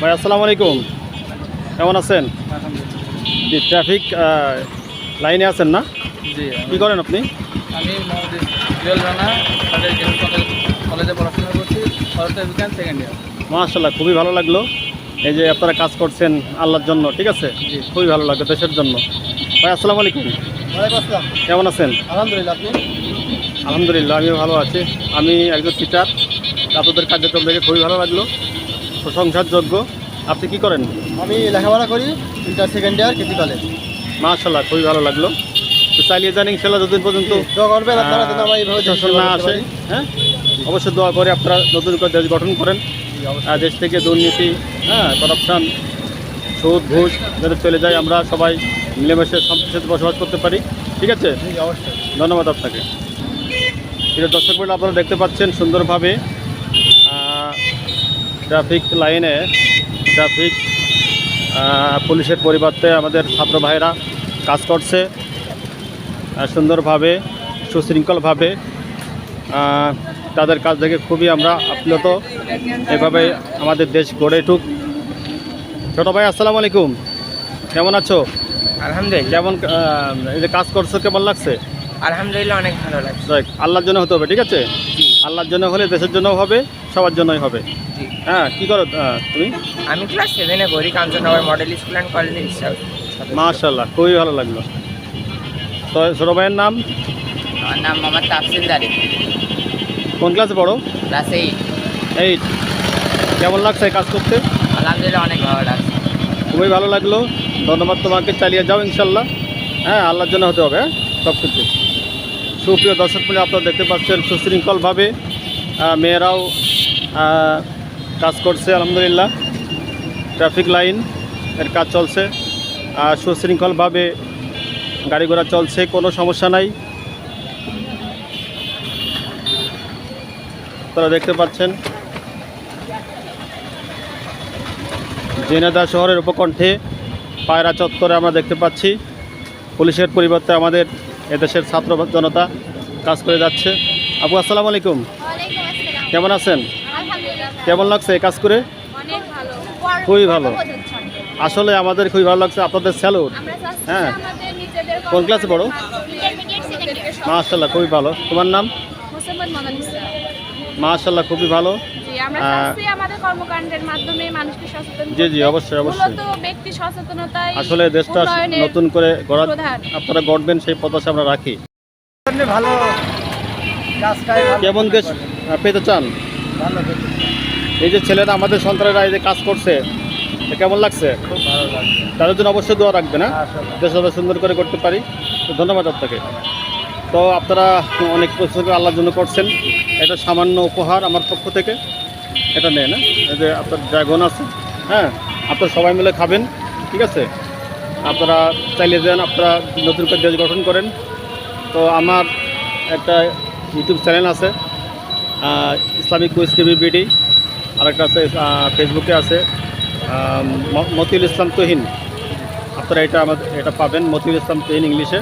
ভাই আসসালামু আলাইকুম। কেমন আছেন? জি ট্রাফিক লাইনে আছেন না? জি কি করেন আপনি? আমি রানা কলেজে পড়াশোনা করছি ভারতের বিজ্ঞান সেকেন্ড ইয়ার মাশাল্লাহ খুবই ভালো লাগল। এই যে আপনারা কাজ করছেন আল্লাহর জন্য ঠিক আছে? জি। খুবই ভালো লাগল দেশের জন্য। ভাই আসসালামু আলাইকুম। কেমন আছেন? আলহামদুলিল্লাহ আপনি? আলহামদুলিল্লাহ আমিও ভালো আছি। আমি একজন টিচার আপনাদের কার্যক্রম দেখে খুবই ভালো লাগল। প্রশংসার যোগ্য আপনি কি করেন? আমি লেখাপড়া করি inter second year KT college মাশাল্লাহ খুবই ভালো লাগল। তো চালিয়ে যান ইনশাল্লাহ যতদিন পর্যন্ত না আসে। হ্যাঁ? অবশ্যই দোয়া করে আপনারা নতুন করে দেশ গঠন করেন। আর দেশ থেকে দুর্নীতি হ্যাঁ করাপশান সুদ ঘুষ যাতে চলে যায় আমরা সবাই মিলেমিশে সাথে বসবাস করতে পারি। ঠিক আছে? অবশ্যই। ধন্যবাদ আপনাকে। প্রিয় দর্শক বলে আপনারা দেখতে পাচ্ছেন সুন্দরভাবে ট্রাফিক লাইনে ট্রাফিক পুলিশের পরিবর্তে আমাদের ছাত্র ভাইরা কাজ করছে সুন্দরভাবে সুশৃঙ্খলভাবে তাদের কাজ দেখে খুবই আমরা আপ্লুত। এভাবে আমাদের দেশ গড়ে উঠুক। ছোটো ভাই আসসালামু আলাইকুম। কেমন আছো? আলহামদুলিল্লাহ। কেমন এই যে কাজ করছ কেমন লাগছে? আলহামদুলিল্লাহ অনেক ভালো লাগছে। আল্লাহর জন্য হতে হবে ঠিক আছে? আল্লাহর জন্য হলে দেশের জন্য হবে। সবার জন্যই হবে। হ্যাঁ কি করো তুমি? আমি ক্লাস সেভেনে পড়ি কাঞ্চননগর মডেল স্কুল অ্যান্ড কলেজে মাশাল্লাহ খুবই ভালো লাগল। তো ছোটো ভাইয়ের নাম? আমার নাম মোহাম্মদ তাফসিল দারি। কোন ক্লাসে পড়ো? ক্লাস এইট এইট কেমন লাগছে কাজ করতে? আলহামদুলিল্লাহ অনেক ভালো লাগছে। খুবই ভালো লাগল। ধন্যবাদ তোমাকে চালিয়ে যাও ইনশাল্লাহ হ্যাঁ আল্লাহর জন্য হতে হবে হ্যাঁ সব কিছু সুপ্রিয় দর্শক মিলে আপনারা দেখতে পাচ্ছেন সুশৃঙ্খলভাবে মেয়েরাও কাজ করছে আলহামদুলিল্লাহ। ট্রাফিক লাইন এর কাজ চলছে। আর সুশৃঙ্খলভাবে গাড়ি ঘোড়া চলছে কোনো সমস্যা নাই। তারা দেখতে পাচ্ছেন। জেনেদা শহরের উপকণ্ঠে পায়রা চত্বরে আমরা দেখতে পাচ্ছি। পুলিশের পরিবর্তে আমাদের এদেশের ছাত্র জনতা কাজ করে যাচ্ছে। আপু আসসালামু আলাইকুম। কেমন আছেন? কেমন লাগছে এই কাজ করে? খুবই ভালো। আসলে আমাদের খুবই ভালো লাগছে আপনাদের স্যালুট হ্যাঁ। কোন ক্লাসে পড়ো? মাশাল্লাহ খুবই ভালো। তোমার নাম? মাশাল্লাহ খুবই ভালো। জি জি জি অবশ্যই অবশ্যই। মূলত ব্যক্তি সচেতনতাই আসলে দেশটা নতুন করে গড়া আপনারা গড়বেন সেই প্রত্যাশা আমরা রাখি। কেমন দেশ পেতে চান। এই যে ছেলেরা আমাদের সন্তানেরা এই যে কাজ করছে কেমন লাগছে? তাদের জন্য অবশ্যই দোয়া রাখবে না দেশ সুন্দর করে করতে পারি। তো ধন্যবাদ আপনাকে। তো আপনারা অনেক প্রস্তুত আল্লাহর জন্য করছেন। এটা সামান্য উপহার আমার পক্ষ থেকে। এটা নেন হ্যাঁ? এই যে আপনার ড্রাগন আছে হ্যাঁ? আপনারা সবাই মিলে খাবেন ঠিক আছে? আপনারা চালিয়ে দেন আপনারা নতুন করে দেশ গঠন করেন। তো আমার একটা ইউটিউব চ্যানেল আছে ইসলামিক কুইজ টিভি বিডি। আরেকটা আছে ফেসবুকে আছে মতিউল ইসলাম তহিন। আপনারা এটা আমাদের, এটা পাবেন, মতিউল ইসলাম তহিন ইংলিশে।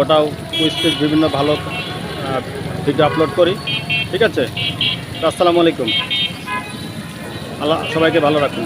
ওটাও কুইজ বিভিন্ন ভালো ভিডিও আপলোড করি। ঠিক আছে? আসসালামু আলাইকুম। আল্লাহ সবাইকে ভালো রাখুন।